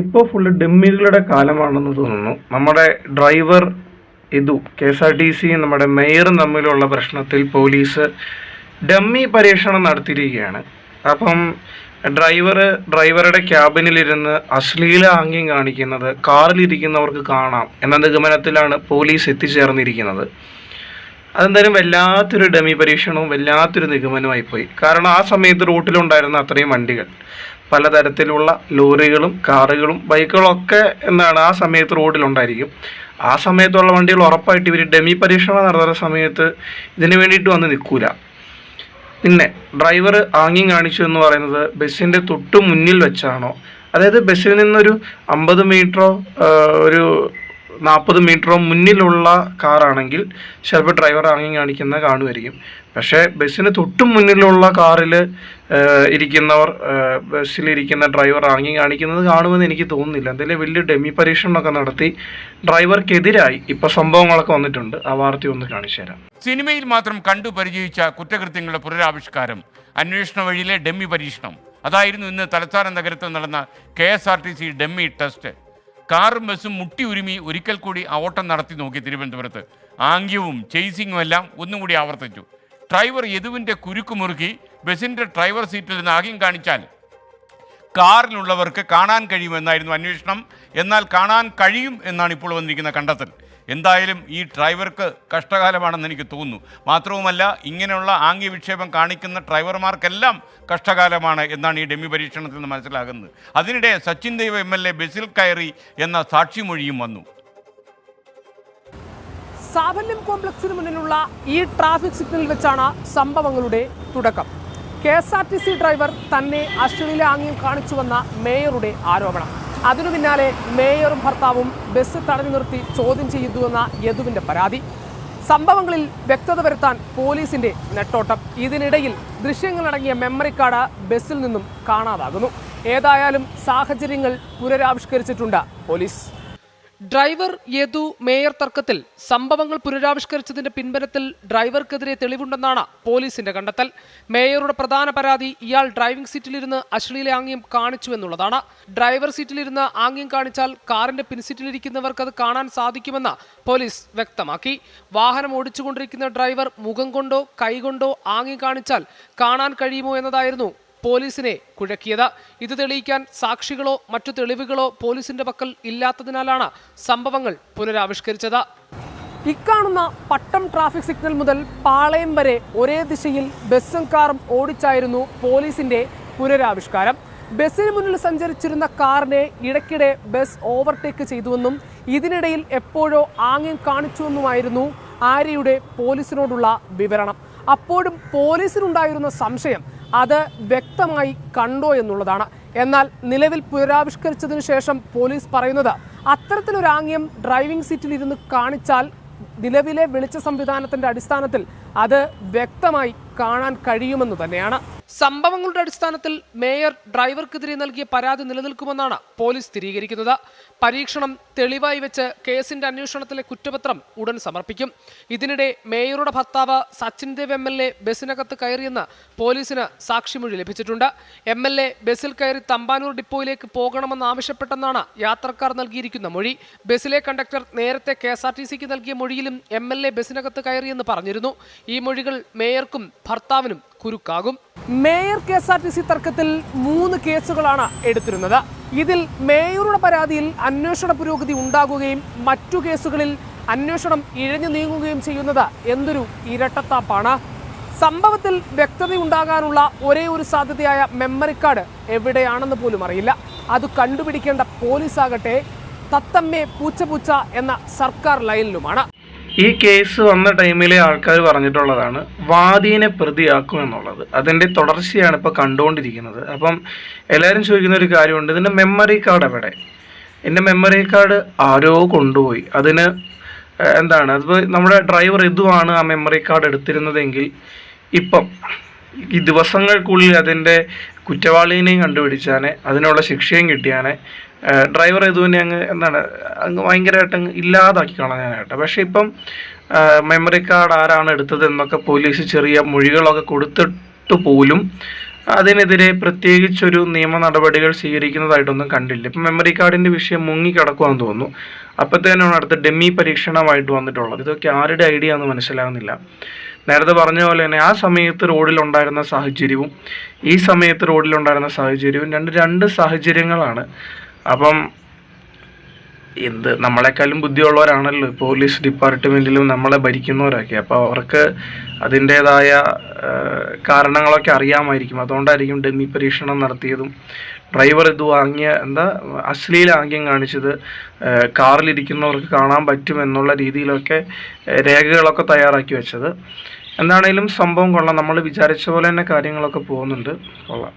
ഇപ്പോൾ ഫുള്ള് ഡെമ്മികളുടെ കാലമാണെന്ന് തോന്നുന്നു. നമ്മുടെ ഡ്രൈവർ ഇതു K S R T C നമ്മുടെ മേയറും തമ്മിലുള്ള പ്രശ്നത്തിൽ പോലീസ് ഡമ്മി പരീക്ഷണം നടത്തിയിരിക്കുകയാണ്. അപ്പം ഡ്രൈവർ ഡ്രൈവറുടെ ക്യാബിനിലിരുന്ന് അശ്ലീല ആംഗ്യം കാണിക്കുന്നത് കാറിലിരിക്കുന്നവർക്ക് കാണാം എന്ന നിഗമനത്തിലാണ് പോലീസ് എത്തിച്ചേർന്നിരിക്കുന്നത്. അതെന്തായാലും വല്ലാത്തൊരു ഡമി പരീക്ഷണവും വല്ലാത്തൊരു നിഗമനമായി പോയി കാരണം ആ സമയത്ത് റൂട്ടിലുണ്ടായിരുന്ന അത്രയും വണ്ടികൾ. പലതരത്തിലുള്ള ലോറികളും കാറുകളും ബൈക്കുകളും ഒക്കെ എന്താണ് ആ സമയത്ത് റോഡിലുണ്ടായിരിക്കും. ആ സമയത്തുള്ള വണ്ടികൾ ഉറപ്പായിട്ട് ഇവർ ഡെമി പരീക്ഷണം നടത്തുന്ന സമയത്ത് ഇതിന് വേണ്ടിയിട്ട് വന്ന് നിൽക്കൂല. പിന്നെ ഡ്രൈവർ ആംഗ്യം കാണിച്ചു എന്ന് പറയുന്നത് ബസ്സിന്റെ തൊട്ട് മുന്നിൽ വെച്ചാണോ? അതായത് ബസ്സിൽ നിന്നൊരു അമ്പത് മീറ്ററോ ഒരു നാൽപ്പത് മീറ്ററോ മുന്നിലുള്ള കാറാണെങ്കിൽ ചിലപ്പോൾ ഡ്രൈവർ ഇറങ്ങി കാണിക്കുന്ന കാണുമായിരിക്കും. പക്ഷേ ബസ്സിന് തൊട്ട് മുന്നിലുള്ള കാറിൽ ഇരിക്കുന്നവർ ബസ്സിലിരിക്കുന്ന ഡ്രൈവർ ഇറങ്ങി കാണിക്കുന്നത് കാണുമെന്ന് എനിക്ക് തോന്നുന്നില്ല. എന്തെങ്കിലും വലിയ ഡെമി പരീക്ഷണമൊക്കെ നടത്തി ഡ്രൈവർക്കെതിരായി ഇപ്പോൾ സംഭവങ്ങളൊക്കെ വന്നിട്ടുണ്ട്. ആ വാർത്ത ഒന്ന് കാണിച്ചു തരാം. സിനിമയിൽ മാത്രം കണ്ടു പരിചയിച്ച കുറ്റകൃത്യങ്ങളുടെ പുനരാവിഷ്കാരം അന്വേഷണ വഴിയിലെ ഡെമ്മി പരീക്ഷണം. അതായിരുന്നു ഇന്ന് തലസ്ഥാന നഗരത്തിൽ നടന്ന K S R T C dummy test. കാറും ബസ്സും മുട്ടി ഉരുമി ഒരിക്കൽ കൂടി ആ ഓട്ടം നടത്തി നോക്കി തിരുവനന്തപുരത്ത്. ആംഗ്യവും ചേസിങ്ങും എല്ലാം ഒന്നും കൂടി ആവർത്തിച്ചു. ഡ്രൈവർ യദുവിന്റെ കുരുക്ക് മുറുക്കി ബസ്സിന്റെ ഡ്രൈവർ സീറ്റിൽ നിന്ന് ആംഗ്യം കാണിച്ചാൽ കാറിലുള്ളവർക്ക് കാണാൻ കഴിയുമെന്നായിരുന്നു അന്വേഷണം. എന്നാൽ കാണാൻ കഴിയും എന്നാണ് ഇപ്പോൾ വന്നിരിക്കുന്ന കണ്ടെത്തൽ. എന്തായാലും ഈ ഡ്രൈവർക്ക് കഷ്ടകാലമാണെന്ന് എനിക്ക് തോന്നുന്നു. മാത്രവുമല്ല ഇങ്ങനെയുള്ള ആംഗ്യ വിക്ഷേപം കാണിക്കുന്ന ഡ്രൈവർമാർക്കെല്ലാം കഷ്ടകാലമാണ് എന്നാണ് ഈ ഡെമ്മി പരീക്ഷണത്തിൽ നിന്ന് മനസ്സിലാകുന്നത്. അതിനിടെ Sachin Dev M L A ബസിൽ കയറി എന്ന സാക്ഷിമൊഴിയും വന്നു. സാഫല്യം കോംപ്ലക്സിന് മുന്നിലുള്ള ഈ ട്രാഫിക് സിഗ്നലിൽ വെച്ചാണ് സംഭവങ്ങളുടെ തുടക്കം. K S R T C driver തന്നെ അശ്ലീല ആംഗ്യം കാണിച്ചുവെന്ന മേയറുടെ ആരോപണം. അതിനു പിന്നാലെ മേയറും ഭർത്താവും ബസ് തടഞ്ഞു നിർത്തി ചോദ്യം ചെയ്യുന്നുവെന്ന യദുവിന്റെ പരാതി. സംഭവങ്ങളിൽ വ്യക്തത വരുത്താൻ പോലീസിന്റെ നെട്ടോട്ടം. ഇതിനിടയിൽ ദൃശ്യങ്ങളടങ്ങിയ മെമ്മറി കാർഡ് ബസ്സിൽ നിന്നും കാണാതാകുന്നു. ഏതായാലും സാഹചര്യങ്ങൾ പുനരാവിഷ്കരിച്ചിട്ടുണ്ട് പോലീസ്. ഡ്രൈവർ യേതു മേയർ തർക്കത്തിൽ സംഭവങ്ങൾ പുനരാവിഷ്കരിച്ചതിന്റെ പിൻബലത്തിൽ ഡ്രൈവർക്കെതിരെ തെളിവുണ്ടെന്നാണ് പോലീസിന്റെ കണ്ടെത്തൽ. മേയറുടെ പ്രധാന പരാതി ഇയാൾ ഡ്രൈവിംഗ് സീറ്റിലിരുന്ന് അശ്ലീല ആംഗ്യം കാണിച്ചു എന്നുള്ളതാണ് ഡ്രൈവർ സീറ്റിലിരുന്ന് ആംഗ്യം കാണിച്ചാൽ കാറിന്റെ പിൻസീറ്റിലിരിക്കുന്നവർക്ക് അത് കാണാൻ സാധിക്കുമെന്ന് പോലീസ് വ്യക്തമാക്കി. വാഹനം ഓടിച്ചുകൊണ്ടിരിക്കുന്ന ഡ്രൈവർ മുഖം കൊണ്ടോ കൈകൊണ്ടോ ആംഗ്യം കാണിച്ചാൽ കാണാൻ കഴിയുമോ എന്നതായിരുന്നു പോലീസിനെ കുഴക്കിയത്. ഇത് തെളിയിക്കാൻ സാക്ഷികളോ മറ്റു തെളിവുകളോ പോലീസിന്റെ പക്കൽ ഇല്ലാത്തതിനാലാണ് സംഭവങ്ങൾ പുനരാവിഷ്കരിച്ചത്. ഇക്കാണുന്ന പട്ടം ട്രാഫിക് സിഗ്നൽ മുതൽ പാളയം വരെ ഒരേ ദിശയിൽ ബസ്സും കാറും ഓടിച്ചായിരുന്നു പോലീസിന്റെ പുനരാവിഷ്കാരം. ബസ്സിന് മുന്നിൽ സഞ്ചരിച്ചിരുന്ന കാറിനെ ഇടയ്ക്കിടെ ബസ് ഓവർടേക്ക് ചെയ്തുവെന്നും ഇതിനിടയിൽ എപ്പോഴോ ആംഗ്യം കാണിച്ചുവെന്നുമായിരുന്നു ആര്യയുടെ പോലീസിനോടുള്ള വിവരണം. അപ്പോഴും പോലീസിനുണ്ടായിരുന്ന സംശയം അത് വ്യക്തമായി കണ്ടോ എന്നുള്ളതാണ്. എന്നാൽ നിലവിൽ പുനരാവിഷ്കരിച്ചതിനു ശേഷം പോലീസ് പറയുന്നത് അത്തരത്തിലൊരാംഗ്യം ഡ്രൈവിംഗ് സീറ്റിൽ ഇരുന്ന് കാണിച്ചാൽ നിലവിലെ വെളിച്ച സംവിധാനത്തിന്റെ അടിസ്ഥാനത്തിൽ അത് വ്യക്തമായി കാണാൻ കഴിയുമെന്ന് തന്നെയാണ്. സംഭവങ്ങളുടെ അടിസ്ഥാനത്തിൽ മേയർ ഡ്രൈവർക്കെതിരെ നൽകിയ പരാതി നിലനിൽക്കുമെന്നാണ് പോലീസ് സ്ഥിരീകരിക്കുന്നത്. പരീക്ഷണം തെളിവായി വെച്ച് കേസിന്റെ അന്വേഷണത്തിലെ കുറ്റപത്രം ഉടൻ സമർപ്പിക്കും. ഇതിനിടെ മേയറുടെ ഭർത്താവ് Sachin Dev M L A ബസ്സിനകത്ത് കയറിയെന്ന് പോലീസിന് സാക്ഷിമൊഴി ലഭിച്ചിട്ടുണ്ട്. എം എൽ എ ബസ്സിൽ കയറി തമ്പാനൂർ ഡിപ്പോയിലേക്ക് പോകണമെന്ന് ആവശ്യപ്പെട്ടെന്നാണ് യാത്രക്കാർ നൽകിയിരിക്കുന്ന മൊഴി. ബസ്സിലെ കണ്ടക്ടർ നേരത്തെ കെ എസ് ആർ ടി സിക്ക് നൽകിയ മൊഴിയിലും എം എൽ എ ബസ്സിനകത്ത് കയറിയെന്ന് പറഞ്ഞിരുന്നു. ഈ മൊഴികൾ മേയർക്കും ഭർത്താവിനും കുരുക്കാകും. Mayor K S R T C തർക്കത്തിൽ മൂന്ന് കേസുകളാണ് എടുത്തിരുന്നത്. ഇതിൽ മേയറുടെ പരാതിയിൽ അന്വേഷണ പുരോഗതി ഉണ്ടാകുകയും മറ്റു കേസുകളിൽ അന്വേഷണം ഇഴഞ്ഞു നീങ്ങുകയും ചെയ്യുന്നത് എന്തൊരു ഇരട്ടത്താപ്പാണ്. സംഭവത്തിൽ വ്യക്തതയുണ്ടാകാനുള്ള ഒരേ ഒരു സാധ്യതയായ മെമ്മറി കാർഡ് എവിടെയാണെന്ന് പോലും അറിയില്ല. അത് കണ്ടുപിടിക്കേണ്ട പോലീസാകട്ടെ തത്തമ്മേ പൂച്ച പൂച്ച എന്ന സർക്കാർ ലൈനിലുമാണ്. ഈ കേസ് വന്ന ടൈമിലെ ആൾക്കാർ പറഞ്ഞിട്ടുള്ളതാണ് വാദീനെ പ്രതിയാക്കും എന്നുള്ളത്. അതിന്റെ തുടർച്ചയാണ് ഇപ്പോൾ കണ്ടുകൊണ്ടിരിക്കുന്നത്. അപ്പം എല്ലാവരും ചോദിക്കുന്ന ഒരു കാര്യമുണ്ട്. ഇതിന്റെ മെമ്മറി കാർഡ് എവിടെ? എന്റെ മെമ്മറി കാർഡ് ആരോ കൊണ്ടുപോയി. അതിന് എന്താണ്? അതിപ്പോൾ നമ്മുടെ ഡ്രൈവർ ഇതുമാണ് ആ മെമ്മറി കാർഡ് എടുത്തിരുന്നതെങ്കിൽ ഇപ്പം ഈ ദിവസങ്ങൾക്കുള്ളിൽ അതിന്റെ കുറ്റവാളിനെയും കണ്ടുപിടിച്ചാനെ അതിനുള്ള ശിക്ഷയും കിട്ടിയാനെ ഡ്രൈവർ ഇതുതന്നെ അങ്ങ് എന്താണ് അങ്ങ് ഭയങ്കരമായിട്ട് അങ്ങ് ഇല്ലാതാക്കി കളഞ്ഞാനായിട്ട് പക്ഷേ ഇപ്പം മെമ്മറി കാർഡ് ആരാണ് എടുത്തത് എന്നൊക്കെ പോലീസ് ചെറിയ മൊഴികളൊക്കെ കൊടുത്തിട്ട് പോലും അതിനെതിരെ പ്രത്യേകിച്ചൊരു നിയമ നടപടികൾ സ്വീകരിക്കുന്നതായിട്ടൊന്നും കണ്ടില്ല. ഇപ്പം മെമ്മറി കാർഡിന്റെ വിഷയം മുങ്ങിക്കിടക്കുവാന്ന് തോന്നുന്നു. അപ്പോഴത്തേനാണ് അടുത്ത ഡെമ്മി പരീക്ഷണമായിട്ട് വന്നിട്ടുള്ളത്. ഇതൊക്കെ ആരുടെ ഐഡിയ എന്ന് മനസ്സിലാകുന്നില്ല. നേരത്തെ പറഞ്ഞ പോലെ തന്നെ ആ സമയത്ത് റോഡിലുണ്ടായിരുന്ന സാഹചര്യവും ഈ സമയത്ത് റോഡിലുണ്ടായിരുന്ന സാഹചര്യവും രണ്ട് രണ്ട് സാഹചര്യങ്ങളാണ്. അപ്പം എന്ത് നമ്മളെക്കാളും ബുദ്ധിയുള്ളവരാണല്ലോ പോലീസ് ഡിപ്പാർട്ട്മെന്റിലും നമ്മളെ ഭരിക്കുന്നവരൊക്കെ. അപ്പോൾ അവർക്ക് അതിന്റേതായ കാരണങ്ങളൊക്കെ അറിയാമായിരിക്കും. അതുകൊണ്ടായിരിക്കും ഡെമ്മി പരീക്ഷണം നടത്തിയതും ഡ്രൈവർ ഇത് വാങ്ങിയ എന്താ അശ്ലീല ആംഗ്യം കാണിച്ചത് കാറിലിരിക്കുന്നവർക്ക് കാണാൻ പറ്റുമെന്നുള്ള രീതിയിലൊക്കെ രേഖകളൊക്കെ തയ്യാറാക്കി വെച്ചത്. എന്താണേലും സംഭവം കൊള്ളാം. നമ്മൾ വിചാരിച്ച പോലെ തന്നെ കാര്യങ്ങളൊക്കെ പോകുന്നുണ്ട്. കൊള്ളാം.